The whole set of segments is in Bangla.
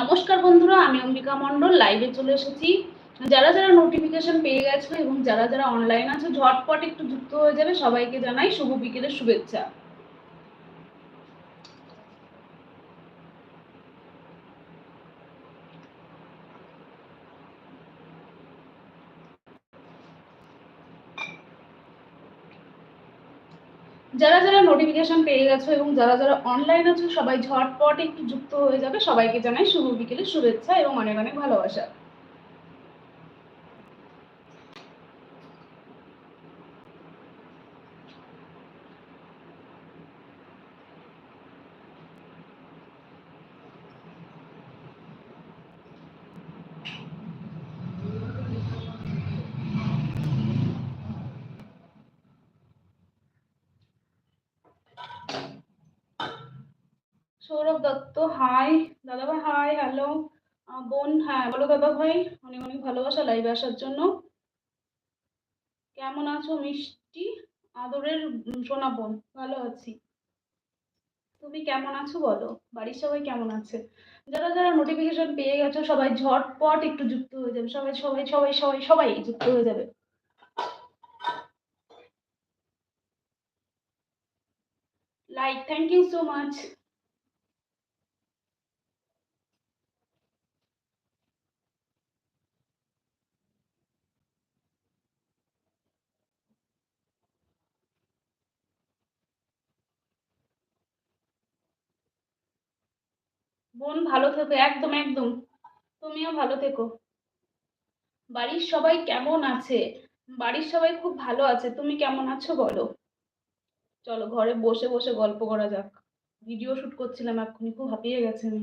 নমস্কার বন্ধুরা, আমি অম্বিকা মণ্ডল লাইভে চলে এসেছি। যারা যারা নোটিফিকেশন পেয়ে গেছো এবং যারা যারা অনলাইন আছে, ঝটপট একটু যুক্ত হয়ে যাবে। সবাইকে জানাই শুভ বিকেলের শুভেচ্ছা। যারা যারা নোটিফিকেশন পেয়ে গেছো এবং যারা যারা অনলাইন আছো, সবাই ঝটপট একটু যুক্ত হয়ে যাবে। সবাইকে জানাই শুভ বিকেলের শুভেচ্ছা এবং অনেক অনেক ভালোবাসা। সৌরভ দত্ত, হাই। দাদা ভাই হাই, হ্যালো। বোন হ্যাঁ বলো দাদা ভাই অনেক অনেক ভালোবাসা লাইভে আসার জন্য। কেমন আছো, মিষ্টি? আদরের সোনা বোন, ভালো আছি। তুমি কেমন আছো বলো? বাড়ির সবাই কেমন আছে? যারা যারা নোটিফিকেশন পেয়ে গেছো, সবাই ঝটপট একটু যুক্ত হয়ে যাবে। সবাই সবাই সবাই সবাই সবাই যুক্ত হয়ে যাবে। Like thank you so much বোন ভালো থেকো, একদম একদম। তুমিও ভালো থেকো। বাড়ির সবাই কেমন আছে? বাড়ির সবাই খুব ভালো আছে। তুমি কেমন আছো বলো? চলো ঘরে বসে বসে গল্প করা যাক। ভিডিও শুট করছিলাম, এক্ষুনি খুব হাঁপিয়ে গেছে আমি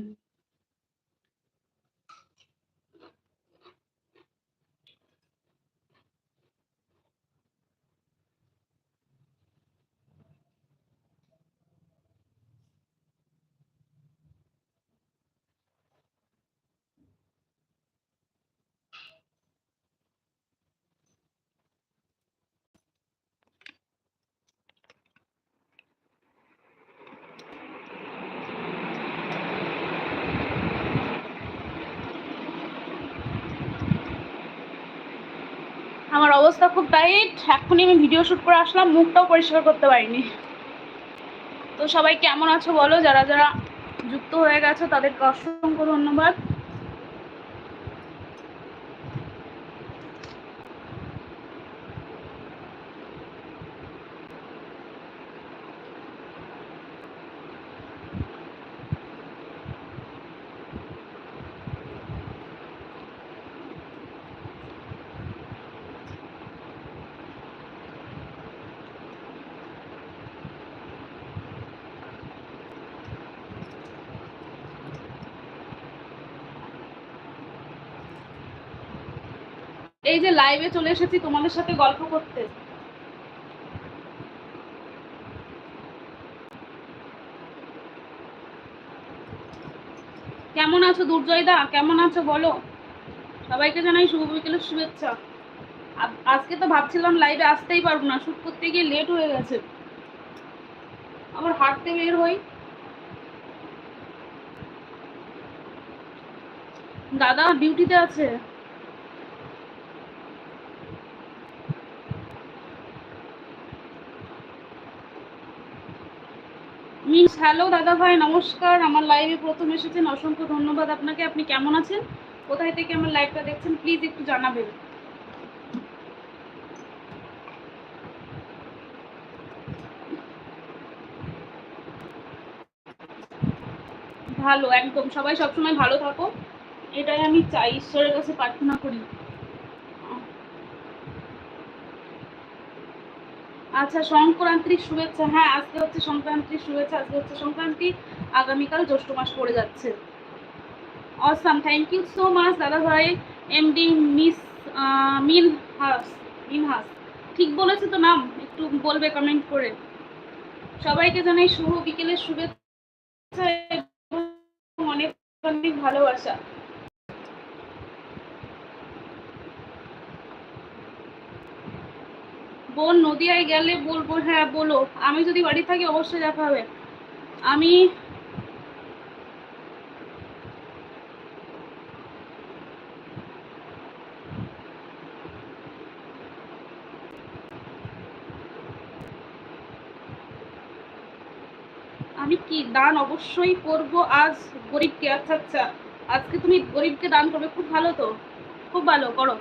আমার অবস্থা খুব টাইট। এক্ষুনি আমি ভিডিও শ্যুট করে আসলাম, মুখটাও পরিষ্কার করতে পারিনি। তো সবাই কেমন আছো বলো? যারা যারা যুক্ত হয়ে গেছো, তাদেরকে অসংখ্য ধন্যবাদ। এই যে লাইভে চলে এসেছি, তোমাদের সাথে গল্প করতে। কেমন আছো দুর্জয়দা? কেমন আছো বলো? সবাইকে জানাই শুভ বিকেলের শুভেচ্ছা। আজকে তো ভাবছিলাম লাইভে আসতেই পারব না শুট করতে গিয়ে লেট হয়ে গেছে। আবার হাঁটতে বের হই। দাদা ডিউটিতে আছে মিস হ্যালো দাদা ভাই নমস্কার। আমার লাইভে প্রথম এসেছেন, অসংখ্য ধন্যবাদ আপনাকে। আপনি কেমন আছেন? কোথায় থেকে আমার লাইভটা দেখছেন প্লিজ একটু জানাবেন। ভালো, একদম। সবাই সবসময় ভালো থাকো। এটাই আমি চাই, ঈশ্বরের কাছে প্রার্থনা করি। আচ্ছা সংক্রান্তির শুভেচ্ছা। হ্যাঁ আজকে হচ্ছে সংক্রান্তির শুভেচ্ছা, আজকে হচ্ছে সংক্রান্তি। আগামীকাল জ্যৈষ্ঠ মাস পড়ে যাচ্ছে। Awesome thank you so much দাদা ভাই এমডি মিস মিন হাস মিন হাস ঠিক বলেছে তো নাম? একটু বলবে কমেন্ট করে। সবাইকে জানাই শুভ বিকেলের শুভেচ্ছা অনেক অনেক ভালোবাসা। বোন নদিয়ায় গেলে বলব হ্যাঁ বলো, আমি যদি বাড়ি থাকি অবশ্যই দেখা হবে। আমি আমি কি দান অবশ্যই করব আজ গরিবকে? আচ্ছা আচ্ছা। আজকে তুমি গরিবকে দান করবে, খুব ভালো তো। খুব ভালো, করো।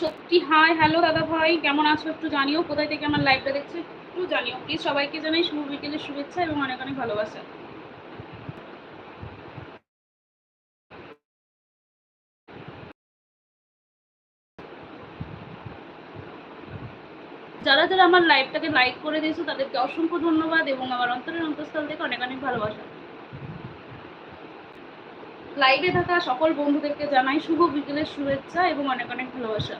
সত্যি হাই হ্যালো দাদা ভাই, কেমন আছো একটু জানিও, কোথায় থেকে আমার লাইভটা দেখছ একটু জানিও প্লিজ সবাইকে জানাই শুভ বিকেলের শুভেচ্ছা এবং অনেক অনেক ভালোবাসা। যারা যারা আমার লাইভটাকে লাইক করে দিয়েছ, তাদেরকে অসংখ্য ধন্যবাদ এবং আমার অন্তরের অন্তঃস্থল থেকে অনেক অনেক ভালোবাসা। লাইভে থাকা সকল বন্ধুদেরকে জানাই শুভ বিকেলের শুভেচ্ছা এবং অনেক অনেক ভালোবাসা।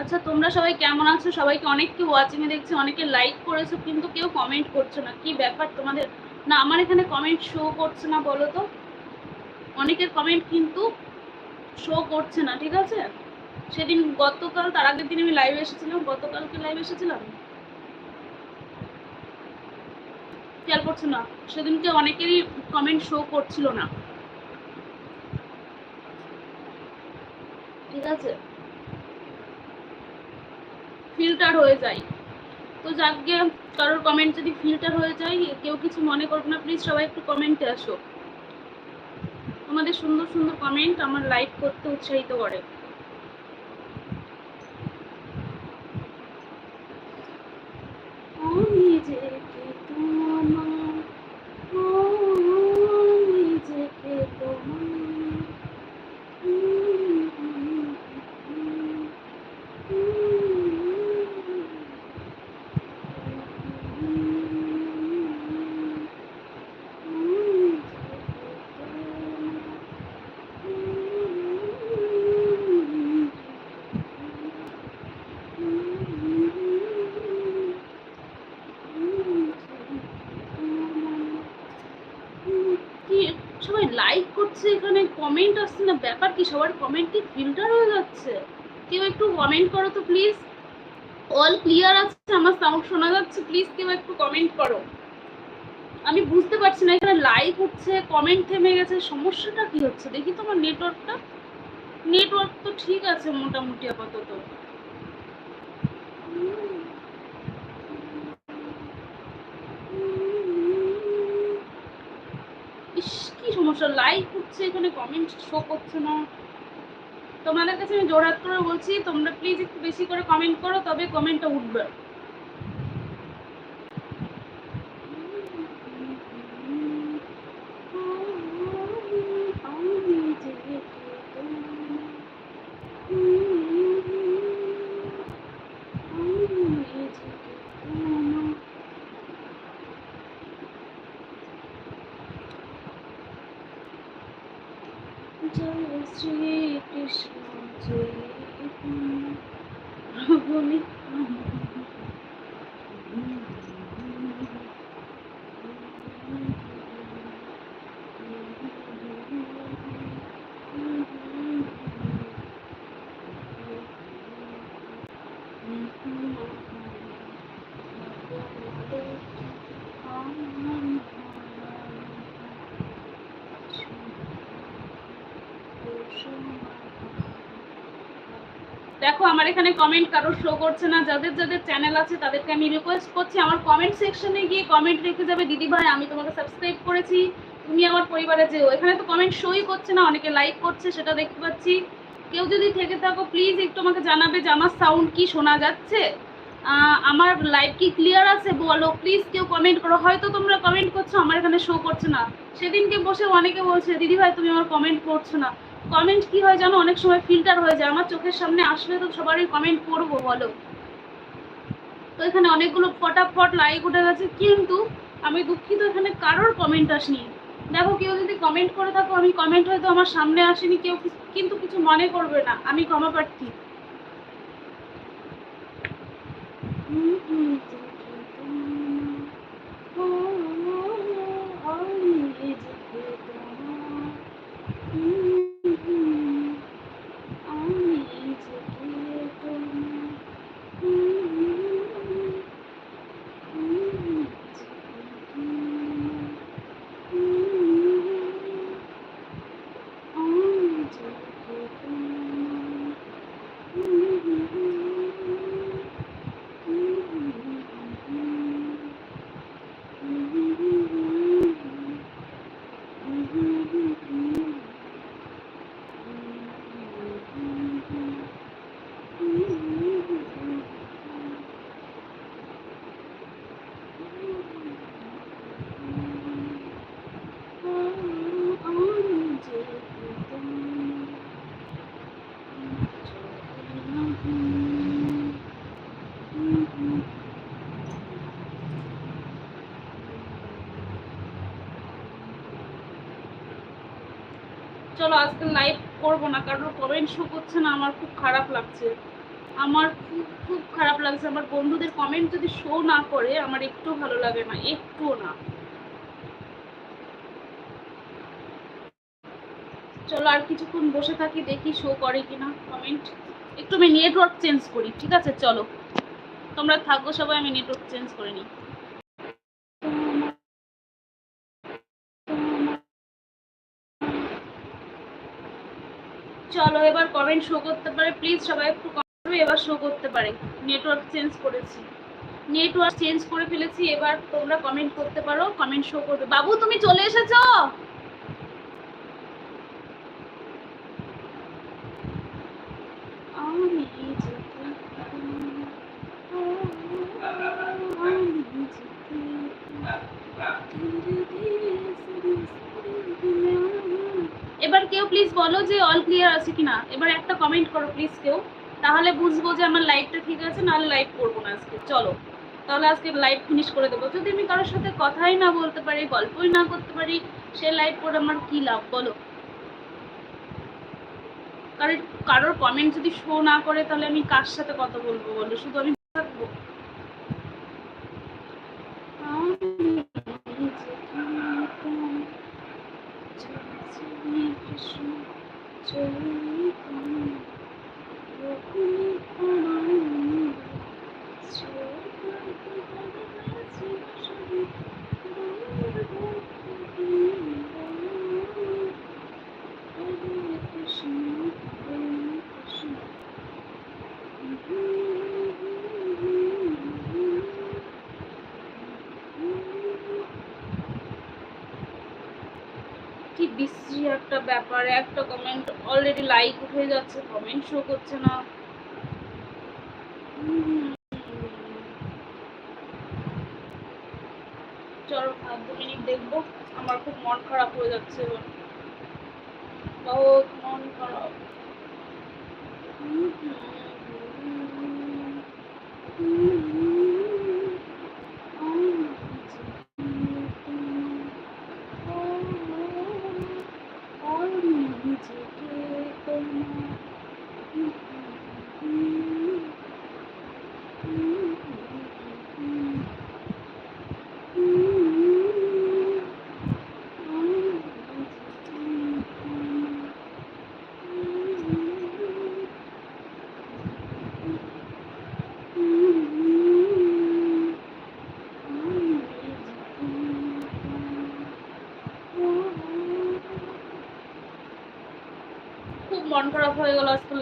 আচ্ছা তোমরা সবাই কেমন আছো? সবাইকে অনেককে ওয়াচিং এ দেখছি, অনেকে লাইক করেছ, কিন্তু কেউ কমেন্ট করছ না। কি ব্যাপার তোমাদের? না, আমার এখানে কমেন্ট শো করছে না, বলো তো। অনেকের কমেন্ট কিন্তু শো করছে না, ঠিক আছে? সেদিন গতকাল, তার আগের দিন আমি লাইভে এসেছিলাম, গতকালকে লাইভে এসেছিলাম? খেয়াল করছে না? সেদিনকে অনেকেরই কমেন্ট শো করছিল না। আছে। ফিল্টার হয়ে যায়। তো যাকে কারোর কমেন্ট যদি ফিল্টার হয়ে যায়, কেউ কিছু মনে করবে না প্লিজ সবাই একটু কমেন্টে আসো। তোমাদের সুন্দর সুন্দর কমেন্ট আমার লাইক করতে উৎসাহিত করে আমি যে কে তোমার আমি যে কে তোমার কি সবাই লাইক করছে এখানে কমেন্ট আসছে না, ব্যাপার কি? সবার কমেন্ট কি ফিল্টার হয়ে যাচ্ছে? কেউ একটু কমেন্ট করো তো প্লিজ অল ক্লিয়ার আছে, আমার সাউন্ড শোনা যাচ্ছে প্লিজ কেউ একটু কমেন্ট করো। আমি বুঝতে পারছি না, এখানে লাইভ হচ্ছে কমেন্ট থেমে গেছে, সমস্যাটা কি হচ্ছে? দেখি তোমার নেটওয়ার্কটা নেটওয়ার্ক তো ঠিক আছে মোটামুটি আপাতত ইস কি সমস্যা লাইক হচ্ছে, এখানে কমেন্ট শো করছে না। তোমাদের কাছে আমি জোরহাত করে বলছি, তোমরা প্লিজ একটু বেশি করে কমেন্ট করো, তবে কমেন্টটা উঠবে। জয় শ্রী কৃষ্ণ জয় প্রভু আমার এখানে কমেন্ট কারোর শো করছে না, যাদের যাদের চ্যানেল আছে তাদেরকে আমি রিকোয়েস্ট করছি। আমার কমেন্ট সেকশনে গিয়ে কমেন্ট রেখে যাবে, দিদি ভাই, আমি তোমাকে সাবস্ক্রাইব করেছি, তুমি আমার পরিবারে যেও। এখানে তো কমেন্ট শোই করছে না, অনেকে লাইক করছে, সেটা দেখতে পাচ্ছি। কেউ যদি থেকে থাকো প্লিজ একটু আমাকে জানাবে যে আমার সাউন্ড কি শোনা যাচ্ছে। আমার লাইভ কি ক্লিয়ার আছে বলো প্লিজ কেউ কমেন্ট করো। হয়তো তোমরা কমেন্ট করছ, আমার এখানে শো করছে না। সেদিনকে বসে অনেকে বলছে, দিদি ভাই, তুমি আমার কমেন্ট করছ না। কমেন্ট কি হয় জানো? অনেক সময় ফিল্টার হয়ে যায়। আমার চোখের সামনে আসলে তো সবারই কমেন্ট করব বলো। তো এখানে অনেকগুলো ফটাফট লাইক উঠে গেছে। কিন্তু আমি দুঃখিত, এখানে কারোর কমেন্ট আসেনি। দেখো, কেউ যদি কমেন্ট করে থাকো, আমি কমেন্ট হয়তো আমার সামনে আসেনি, কেউ কিন্তু কিছু মনে করবে না। আমি ক্ষমা প্রার্থী। চলো আজকে লাইভ করব না, কারণ কমেন্ট শো করছে না, আমার খুব খারাপ লাগছে। আমার খুব খুব খারাপ লাগছে। আমার বন্ধুদের কমেন্ট যদি শো না করে, আমার একটু ভালো লাগে না, একটুও না। চলো আর কিছুক্ষণ বসে থাকি, দেখি শো করে কিনা কমেন্ট একটু আমি নেটওয়ার্ক চেঞ্জ করি, ঠিক আছে? চলো। তোমরা থাকো সবাই, আমি নেটওয়ার্ক চেঞ্জ করে নিই। চলো এবার কমেন্ট শো করতে পারে। প্লিজ সবাই একটু কমেন্ট এবার শো করতে পারে। নেটওয়ার্ক চেঞ্জ করেছি। নেটওয়ার্ক চেঞ্জ করে ফেলেছি, এবার তোমরা কমেন্ট করতে পারো কমেন্ট শো করবে। বাবু, তুমি চলে এসেছ আমি যেতে আমি এবার কেউ প্লিজ বলো যে অল ক্লিয়ার আছে কিনা? এবার একটা কমেন্ট করো প্লিজ কেউ। তাহলে বুঝব যে আমার লাইভটা ঠিক আছে নাহলে লাইভ করব না আজকে। চলো, তাহলে আজকে লাইভ ফিনিশ করে দেবো। যদি আমি কারোর সাথে কথাই না বলতে পারি, গল্পই না করতে পারি, সে লাইভ করে আমার কি লাভ? বলো। কারণ কারোর কমেন্ট যদি শো না করে, তাহলে আমি কার সাথে কথা বলব বলো? শুধু আমি বিশ্রী একটা ব্যাপার, একটা কমেন্ট অলরেডি লাইক উঠে যাচ্ছে কমেন্ট শো করছে না। চলো দু মিনিট দেখব আমার খুব মন খারাপ হয়ে যাচ্ছে এবার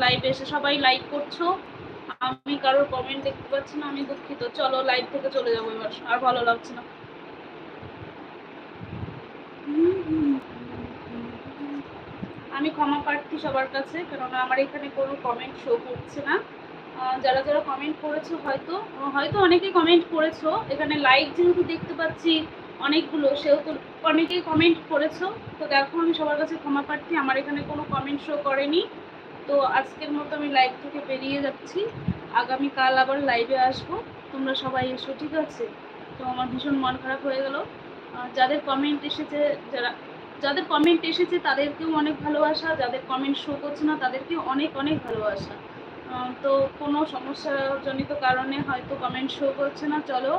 লাইভে এসে সবাই লাইক করছ। আমি কারোর কমেন্ট দেখতে পাচ্ছি না, আমি দুঃখিত। চলো লাইভ থেকে চলে যাব এবার, আর ভালো লাগছে না। আমি ক্ষমা প্রার্থী সবার কাছে, কেননা আমার এখানে কোনো কমেন্ট শো করছে না। যারা যারা কমেন্ট করেছ হয়তো হয়তো অনেকেই কমেন্ট করেছ। এখানে লাইক যেহেতু দেখতে পাচ্ছি অনেকগুলো, সেহেতু অনেকেই কমেন্ট করেছ। তো দেখো, আমি সবার কাছে ক্ষমা প্রার্থী। আমার এখানে কোনো কমেন্ট শো করেনি। তো আজকের মতো আমি লাইভ থেকে বেরিয়ে যাচ্ছি। আগামীকাল আবার লাইভে আসব। তোমরা সবাই এসো, ঠিক আছে? তো আমার ভীষণ মন খারাপ হয়ে গেল। যাদের কমেন্ট এসেছে, যারা, যাদের কমেন্ট এসেছে তাদেরকেও অনেক ভালোবাসা, যাদের কমেন্ট শো করছে না তাদেরকেও অনেক অনেক ভালোবাসা। তো কোনো সমস্যাজনিত কারণে হয়তো কমেন্ট শো করছে না। চলো,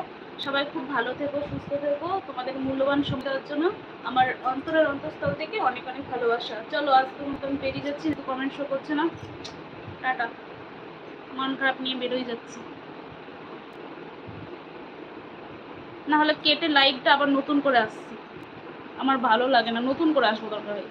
সবাই খুব ভালো থেকো, সুস্থ থেকো। তোমাদের মূল্যবান সময় দেওয়ার জন্য আমার অন্তরের অন্তঃস্থল থেকে অনেক অনেক ভালোবাসা। চলো, আজকের মতো আমি বেরিয়ে যাচ্ছি কমেন্ট শো করছে না। টাটা। মন খারাপ নিয়ে বেরোই যাচ্ছি। না হলে কেটে লাইভটা আবার নতুন করে আসছি। আমার ভালো লাগে না, নতুন করে আসব দরকার হয়।